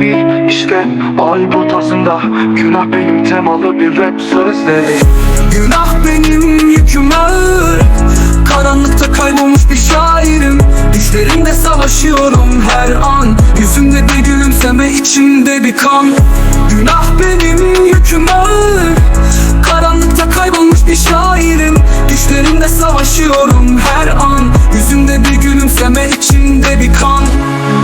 Bir işte ay ortasında Günah benim temalı bir rap sözleri. Günah benim yüküm ağır. Karanlıkta kaybolmuş bir şairim. Düşlerimde savaşıyorum her an. Yüzümde bir gülümseme içimde bir kan. Günah benim yüküm ağır. Karanlıkta kaybolmuş bir şairim. Düşlerimde savaşıyorum her an. Yüzümde bir gülümseme içimde bir kan.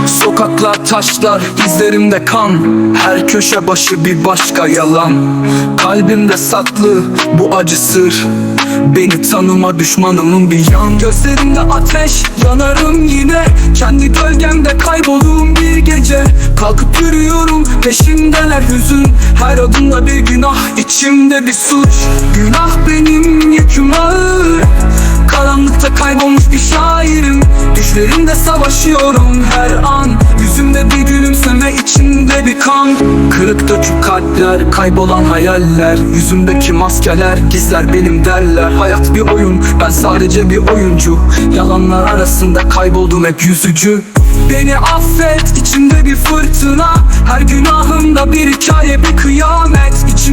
Sokaklar taşlar izlerimde kan. Her köşe başı bir başka yalan. Kalbimde saklı bu acı sır. Beni tanıma düşmanımın bir yan. Gözlerimde ateş yanarım yine. Kendi gölgemde kaybolduğum bir gece. Kalkıp yürüyorum peşimdeler hüzün. Her adımda bir günah içimde bir suç. Günah benim yüküm ağır Karanlıkta kaybolmuş bir şairim. Düşlerimde savaşıyorum her an. Yüzümde bir gülümseme içimde bir kan. Kırık dökük kalpler kaybolan hayaller. Yüzümdeki maskeler gizler benim derler. Hayat bir oyun ben sadece bir oyuncu. Yalanlar arasında kayboldum hep yüzücü. Beni affet içimde bir fırtına. Her günahımda bir hikaye bir kıyamet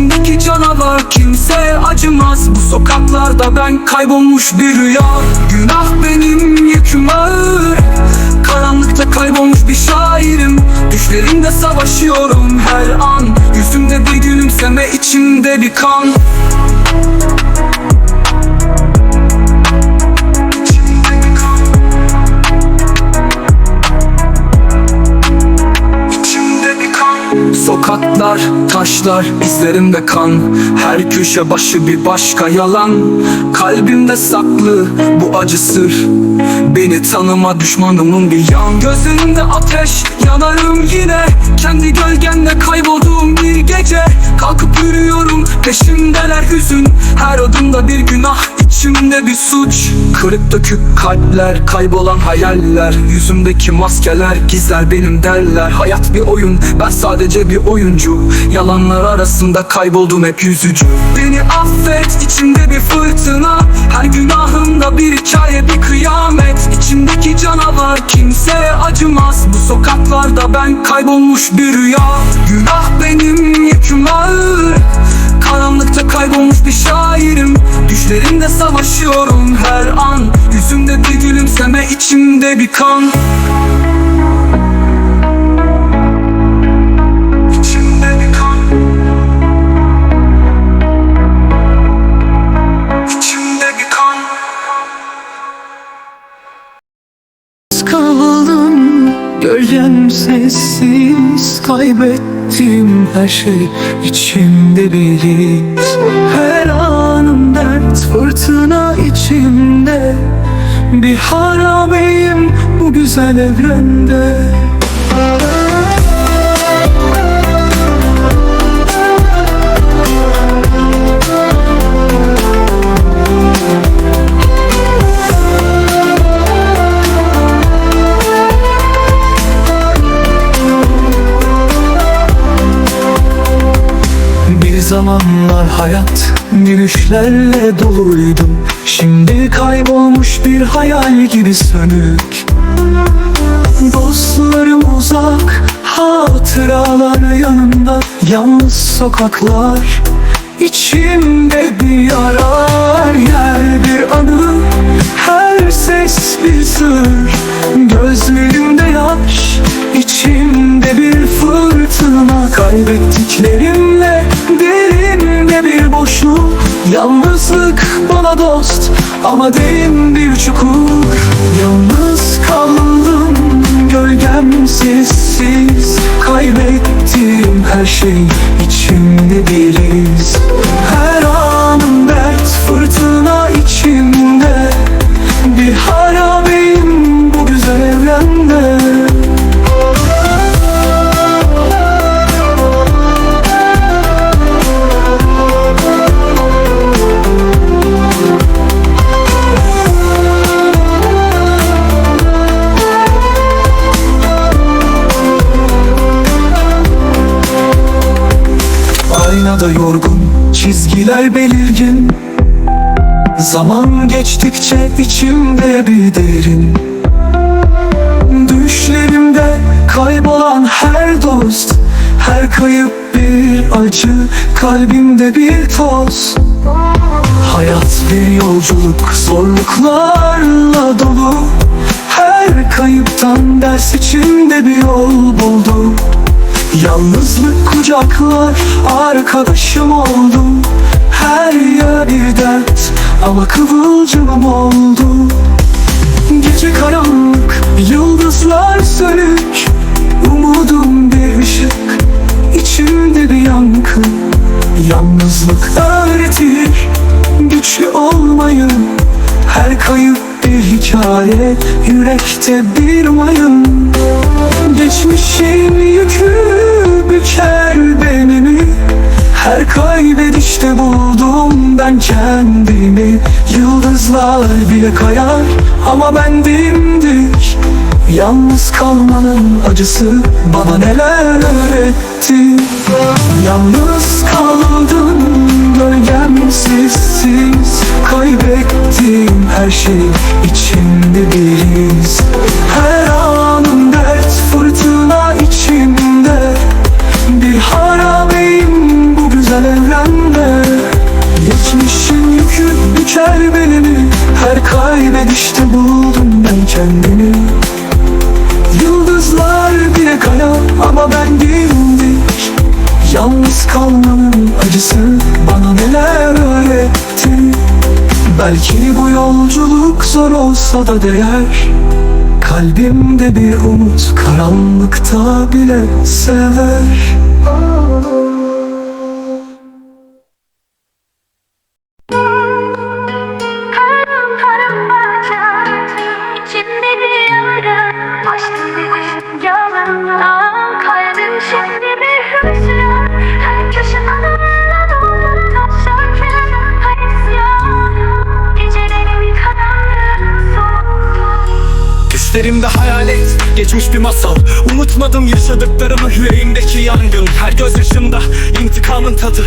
İçimdeki canavar kimse acımaz. Bu sokaklarda ben kaybolmuş bir rüya. Günah benim yüküm ağır. Karanlıkta kaybolmuş bir şairim. Düşlerimde savaşıyorum her an. Yüzümde bir gülümseme içimde bir kan Taşlar, izlerimde kan. Her köşe başı bir başka yalan. Kalbimde saklı bu acı sır. Beni tanıma düşmanımın bir yan. Gözlerimde ateş yanarım yine. Kendi gölgemde kaybolduğum bir gece. Kalkıp yürüyorum peşimdeler hüzün. Her adımda bir günah içimde bir suç. Kırık dökük kalpler kaybolan hayaller. Yüzümdeki maskeler gizler benim derler. Hayat bir oyun ben sadece bir oyuncu. Yalanlar arasında kayboldum hep yüzücü. Beni affet içimde bir fırtına. Her günahımda bir hikaye bir kıyamet. İçimdeki canavar kimseye acımaz. Bu sokaklarda ben kaybolmuş bir rüya. Günah benim yüküm ağır. Karanlıkta kaybolmuş bir şairim Düşlerimde savaşıyorum her an. Yüzümde bir gülümseme içimde bir kan gölgem sessiz Kaybettim her şey içimde bilir Her anım dert fırtına içimde. Bir harabeyim bu güzel evrende zamanlar hayat gülüşlerle doluydu. Şimdi kaybolmuş bir hayal gibi sönük. Dostlarım uzak, hatıralar yanımda. Yalnız sokaklar, içimde bir yara Her yer bir anı, her ses bir sır dost ama derin bir çukur. Yalnız kaldım gölgem sessiz Kaybettim her şey çizgiler belirgin. Zaman geçtikçe içimde bir derin. Düş Düşlerimde kaybolan her dost Her kayıp bir acı Kalbimde bir toz. Hayat bir yolculuk zorluklarla dolu. Her kayıptan ders içinde bir yol buldu Yalnızlık kucaklar arkadaşım oldu Her yer bir dert ama kıvılcımım oldu. Gece karanlık, yıldızlar sönük. Umudum bir ışık, içimde bir yankı. Yalnızlık öğretir, güçlü olmayı. Her kayıp bir hikaye, yürekte bir mayın. Geçmişin yükü ben kendimi Yıldızlar bile kayar ama ben dimdik. Yalnız kalmanın acısı bana neler öğretti? Yalnız kaldım gölgem sessiz Kaybettiğim her şey içimde zor olsa da değer. Kalbimde bir umut karanlıkta bile sever Düşlerimde hayalet, geçmiş bir masal. Unutmadım yaşadıklarımı yüreğimdeki yangın. Her gözyaşımda intikamın tadı.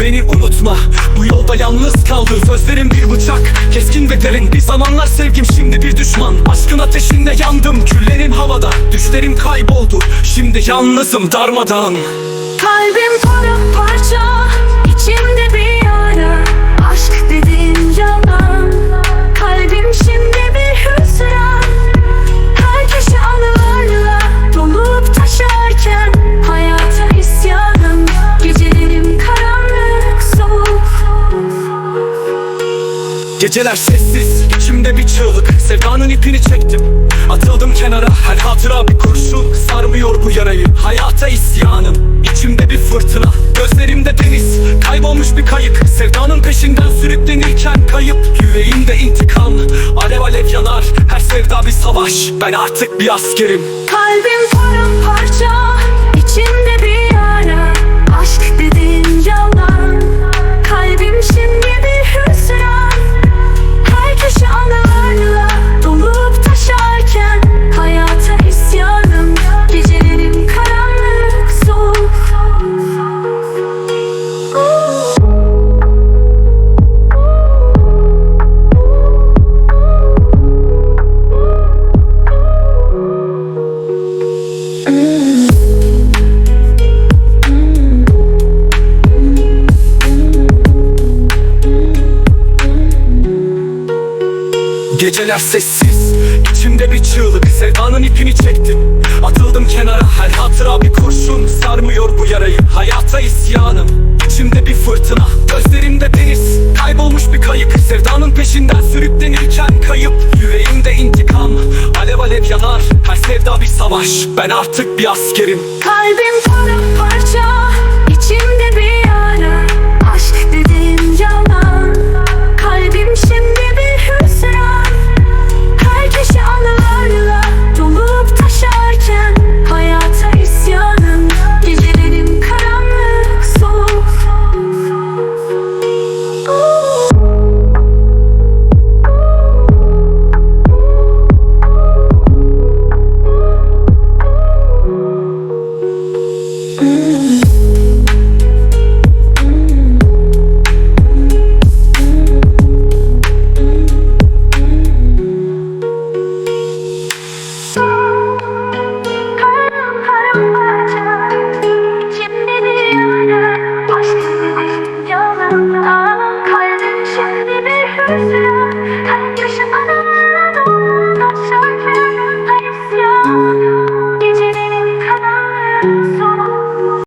Beni unutma, bu yolda yalnız kaldım. Sözlerim bir bıçak, keskin ve derin. Bir zamanlar sevgim şimdi bir düşman. Aşkın ateşinde yandım, küllerim havada. Düşlerim kayboldu, şimdi yalnızım darmadan. Kalbim paramparça içimde bir Geceler sessiz, içimde bir çığlık. Sevdanın ipini çektim. Atıldım kenara, her hatıra bir kurşun. Sarmıyor bu yarayı, hayata isyanım. İçimde bir fırtına, gözlerimde deniz. Kaybolmuş bir kayık, sevdanın peşinden sürüklenirken kayıp. Yüreğimde intikam, alev alev yanar. Her sevda bir savaş, ben artık bir askerim. Kalbim paramparça Geceler sessiz, içimde bir çığlık Sevdanın ipini çektim, atıldım kenara Her hatıra bir kurşun, sarmıyor bu yarayı Hayata isyanım, içimde bir fırtına Gözlerimde deniz, kaybolmuş bir kayık Sevdanın peşinden sürüklenirken kayıp. Yüreğimde intikam, alev alev yanar. Her sevda bir savaş, ben artık bir askerim. Kalbim